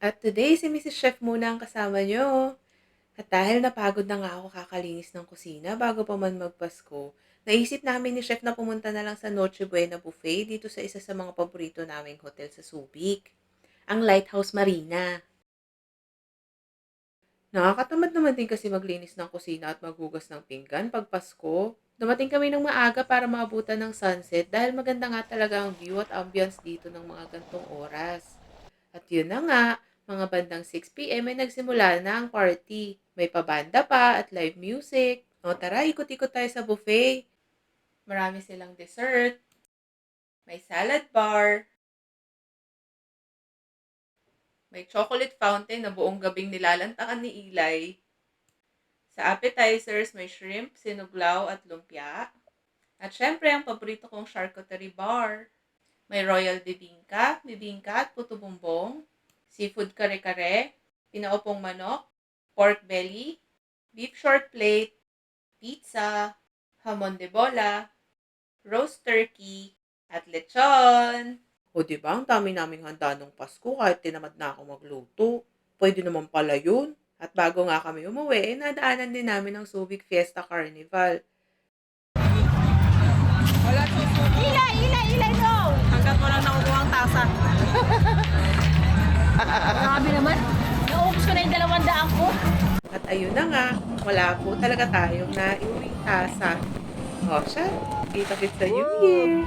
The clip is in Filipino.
At today, si Mrs. Chef muna ang kasama nyo. At dahil napagod na nga ako kakalinis ng kusina bago pa man magpasko, naisip namin ni Chef na pumunta na lang sa Noche Buena Buffet dito sa isa sa mga paborito naming hotel sa Subic, ang Lighthouse Marina. Nakakatamad naman din kasi maglinis ng kusina at maghugas ng pinggan pag Pasko. Dumating kami ng maaga para maabutan ng sunset dahil maganda nga talaga ang view at ambience dito ng mga gantong oras. At yun na nga, mga bandang 6pm ay nagsimula na ang party. May pabanda pa at live music. O tara, ikot-ikot tayo sa buffet. Marami silang dessert. May salad bar. May chocolate fountain na buong gabing nilalantakan ni Eli. Sa appetizers, may shrimp, sinuglaw at lumpia. At syempre, ang paborito kong charcuterie bar. May royal bibingka, bibingka at puto bumbong, seafood kare-kare, pinaupong manok, pork belly, beef short plate, pizza, hamon de bola, roast turkey, at lechon. O di ba ang dami naming handa nung Pasko kahit tinamad na ako magluto. Pwede naman pala yun. At bago nga kami umuwi, eh, nadaanan din namin ang Subic Fiesta Carnival. Ilay, ilay, ilay no! Hanggat walang nakukuha ang tasa. ayun na nga, wala po talaga tayong naiuwing tasa. O siya, kita kita sa New Year.